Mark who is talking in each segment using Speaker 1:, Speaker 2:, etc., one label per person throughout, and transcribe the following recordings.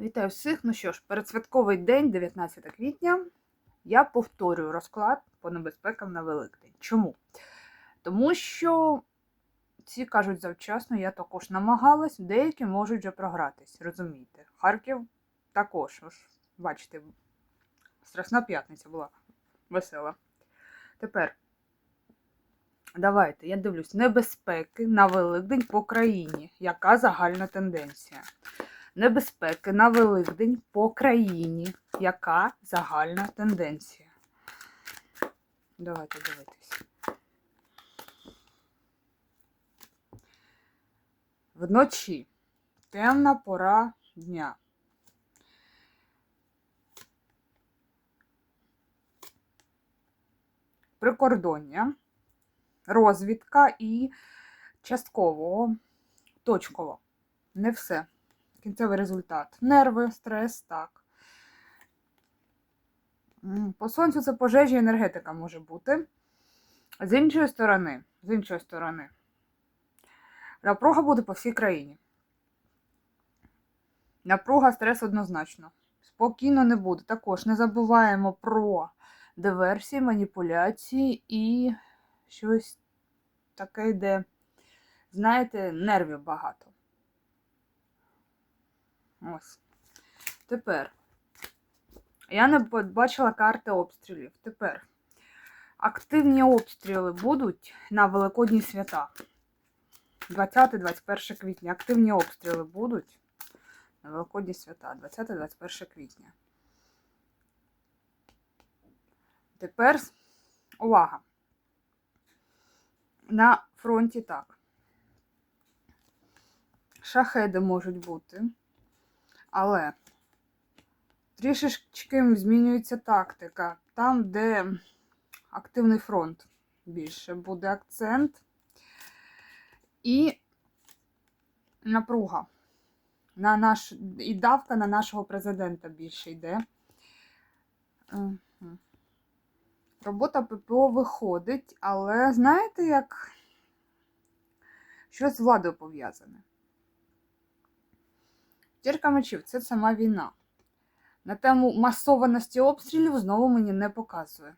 Speaker 1: Вітаю всіх. Ну що ж, передсвятковий день, 19 квітня, я повторюю розклад по небезпекам на Великдень. Чому? Тому що ці кажуть завчасно, я також намагалась, деякі можуть вже програтись, розумієте. Харків також, ось, бачите, страшна п'ятниця була весела. Тепер. Давайте, я дивлюсь, небезпеки на Великдень по країні. Яка загальна тенденція? Небезпеки на Великдень по країні. Яка загальна тенденція? Давайте дивитись. Вночі темна пора дня. Прикордоння, розвідка і частково, точково. Не все. Кінцевий результат. Нерви, стрес, так. По сонцю це пожежі енергетика може бути. З іншої сторони, з іншої сторони, напруга буде по всій країні. Напруга, стрес однозначно. Спокійно не буде. Також не забуваємо про диверсії, маніпуляції і щось таке, де, знаєте, нервів багато. Ось. Тепер. Я не бачила карти обстрілів. Тепер. Активні обстріли будуть на Великодні свята. 20-21 квітня. Активні обстріли будуть на Великодні свята. 20-21 квітня. Тепер увага. На фронті так. Шахеди можуть бути. Але трішечки змінюється тактика. Там, де активний фронт більше буде акцент і напруга. На наш, І давка на нашого президента більше йде. Робота ППО виходить, але знаєте, як щось з владою пов'язане. Тірка мечів це сама війна. На тему масованості обстрілів знову мені не показує.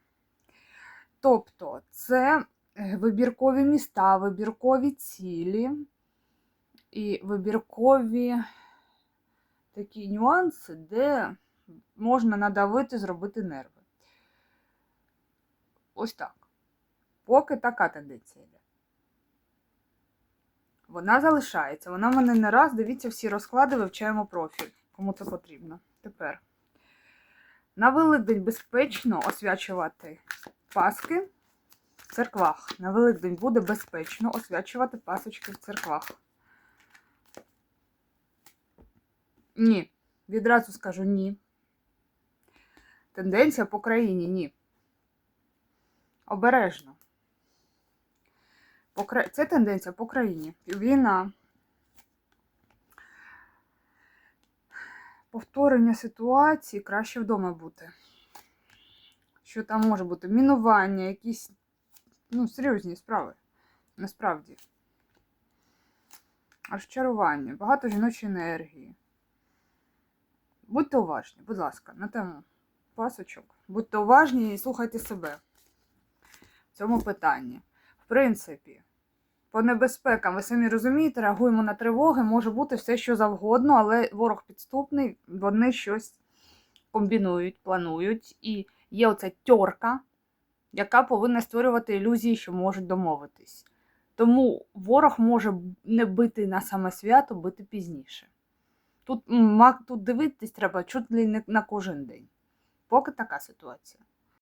Speaker 1: Тобто, це е, вибіркові міста, вибіркові цілі і вибіркові такі нюанси, де можна надавити, зробити нерви. Ось так. Поки така тенденція. Вона залишається. Вона в мене не раз. Дивіться всі розклади, вивчаємо профіль, кому це потрібно. Тепер. На Великдень безпечно освячувати паски в церквах. На Великдень буде безпечно освячувати пасочки в церквах. Ні. Відразу скажу ні. Тенденція по країні ні. Обережно. Кра... Це тенденція по країні. Війна. Повторення ситуації краще вдома бути. Що там може бути? Мінування, якісь ну, серйозні справи. Насправді. Розчарування, багато жіночої енергії. Будьте уважні, будь ласка, на тему пасочок. Будьте уважні і слухайте себе в цьому питанні. В принципі, по небезпекам, ви самі розумієте, реагуємо на тривоги, може бути все, що завгодно, але ворог підступний, вони щось комбінують, планують. І є оця тьорка, яка повинна створювати ілюзії, що можуть домовитись. Тому ворог може не бити на саме свято, бити пізніше. Тут, тут дивитись треба чуть ли не на кожен день. Поки така ситуація.